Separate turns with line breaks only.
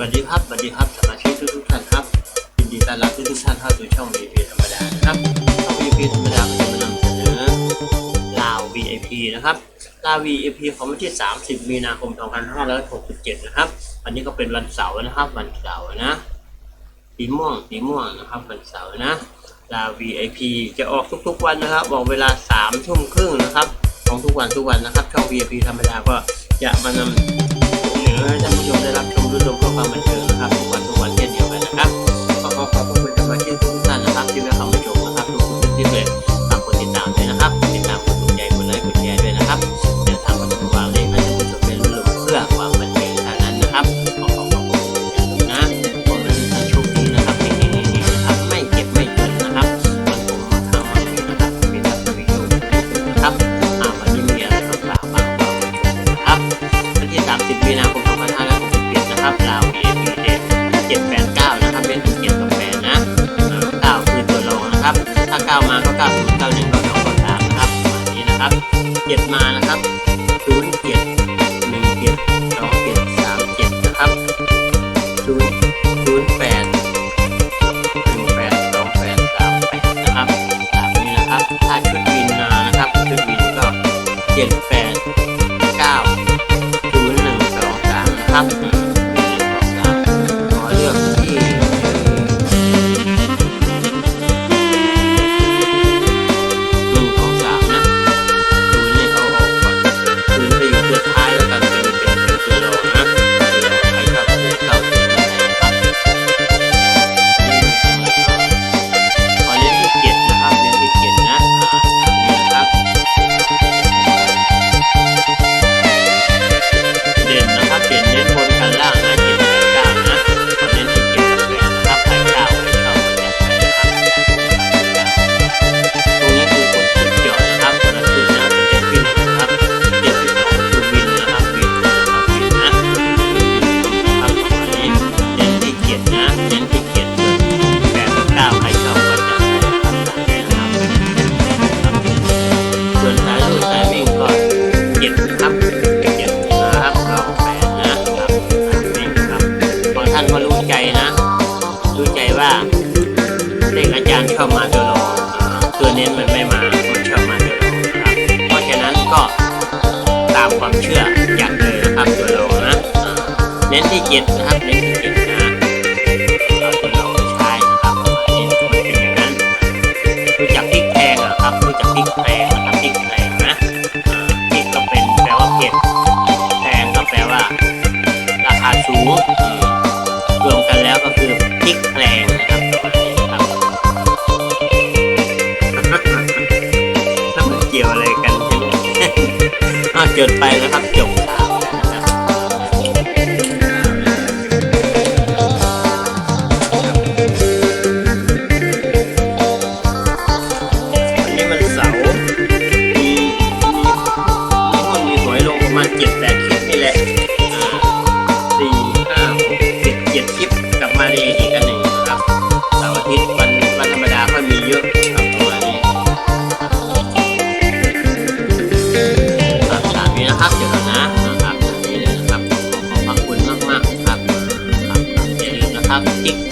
สวัสดีครับสวัสดีครับสมาชิกทุกทุกท่านครับยินดีต้อนรับทุกทุกท่านเข้าสู่ช่อง VIP ธรรมดานะครับช่อง VIP ธรรมดาจะมานำเสนอลาว VIP นะครับลาว VIP ของวันที่ 30 มีนาคม 2567 นะครับวันนี้ก็เป็นวันเสาร์นะครับ วันเสาร์นะสีม่วงสีม่วงนะครับวันเสาร์นะลาว VIP จะออกทุกๆวันนะครับบอกเวลา3ทุ่มครึ่งนะครับ ของทุกวันทุกวันนะครับช่อง VIP ธรรมดาก็จะมานำเสน อให้ท่านผู้ชมได้รับชมรู้ชมข้อความบันเทิงนะครับทุกวันทุกวันเช่นเดียวกันนะครับามเจ็ดมานะครับศูนย์เจ็ดหนึ่งเจ็ดสองเจ็ดสามเจ็ดนะครับศูนย์ศูนย์แปดหนึ่งแปดสองแปดสามแปดนะครับตามนี้นะครับถ้าชุดวินมานะครับชุดวินก็เจ็ด ชอบมาตัวรองอ่าตัวเน้นมันไม่มามันชอบมาตัวรอนครับเพราะฉะนั้นก็ตามความเชื่อจัดเลยนะครับตัวรอนะเน้นที่เจ็ดนะครับเน้นที่เจ็ดนะเอาตัวรอใช้นะครับประมาณนี้มันเป็นอย่างนั้นรู้จักพริกแพงเหรอครับรู้จักพริกแพงนะครับพริกแพงนะพริกก็เป็นแปลว่าเผ็ดแพงก็แปลว่า ราคาสูงรวมกันแล้วก็คือพริกแพง เกินไปนะครับ เกี่ยว あ。